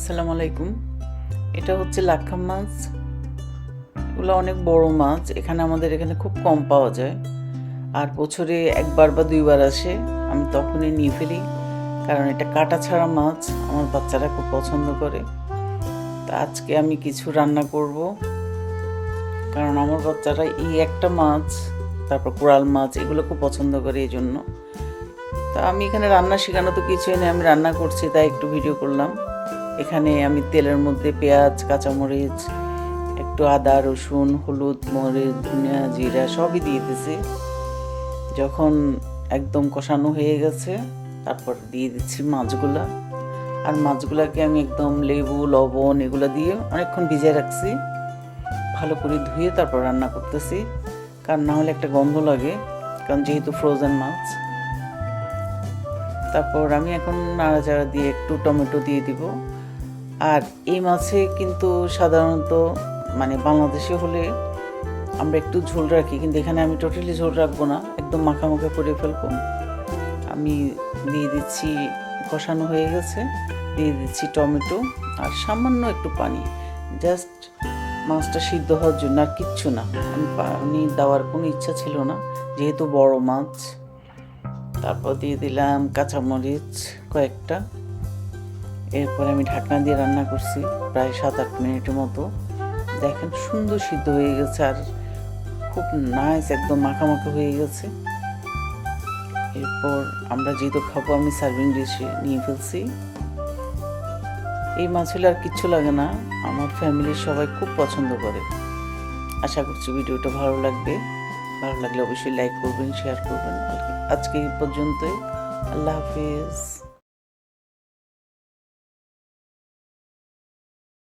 আসসালামু আলাইকুম। এটা হচ্ছে লাক্ষা মাছ। এগুলো অনেক বড় মাছ। এখানে আমাদের এখানে খুব কম পাওয়া যায়। আর বছরে একবার বা দুইবার আসে। আমি তখনই নিয়ে ফেলি। কারণ এটা কাটা ছাড়া মাছ। আমার বাচ্চারা খুব পছন্দ করে। তা আজকে আমি কিছু রান্না করব। কারণ আমার বাচ্চারা এই একটা মাছ, তারপর কোরাল মাছ, এগুলো খুব পছন্দ করে এই জন্য তা আমি এখানে রান্না শেখানো তো কিছুই নেই। আমি রান্না করছি, তাই একটু ভিডিও করলাম। এখানে আমি তেলের মধ্যে পেঁয়াজ, কাঁচামরিচ, একটু আদা, রসুন, হলুদ, মরিচ, ধনিয়া, জিরা সবই দিয়ে দিয়েছি। যখন একদম কষানো হয়ে গেছে, তারপর দিয়ে দিচ্ছি মাছগুলা। আর মাছগুলাকে আমি একদম লেবু, লবণ এগুলো দিয়ে অনেকক্ষণ ভিজিয়ে রাখছি। ভালো করে ধুয়ে তারপর রান্না করতেছি। কারণ না হলে একটা গন্ধ লাগে, কারণ যেহেতু ফ্রোজেন মাছ। তারপর আমি এখন নাড়াচাড়া দিয়ে একটু টমেটো দিয়ে দিব। আর এই মাছে কিন্তু সাধারণত মানে বাংলাদেশে হলে আমরা একটু ঝোল রাখি, কিন্তু এখানে আমি টোটালি ঝোল রাখব না, একদম মাখা মাখা করে ফেলব। আমি দিয়ে দিচ্ছি, কষানো হয়ে গেছে, দিয়ে দিচ্ছি টমেটো আর সামান্য একটু পানি। জাস্ট মাছটা সিদ্ধ হওয়ার জন্য আর কিচ্ছু না। আমি পানি দেওয়ার কোনো ইচ্ছা ছিল না, যেহেতু বড় মাছ। তারপর দিয়ে দিলাম কাঁচামরিচ কয়েকটা। এরপর আমি ঢাকনা দিয়ে রান্না করছি প্রায় সাত আট মিনিটের মতো। দেখেন সুন্দর সিদ্ধ হয়ে গেছে আর খুব নাইস একদম মাখামাখা হয়ে গেছে। এরপর আমরা যেহেতু খাব, আমি সার্ভিং ডিশে নিয়ে ফেলছি। এই মাছ হলে আর কিচ্ছু লাগে না, আমার ফ্যামিলির সবাই খুব পছন্দ করে। আশা করছি ভিডিওটা ভালো লাগবে। ভালো লাগলে অবশ্যই লাইক করবেন শেয়ার করবেন। আজকে এই পর্যন্তই। আল্লাহ হাফিজ।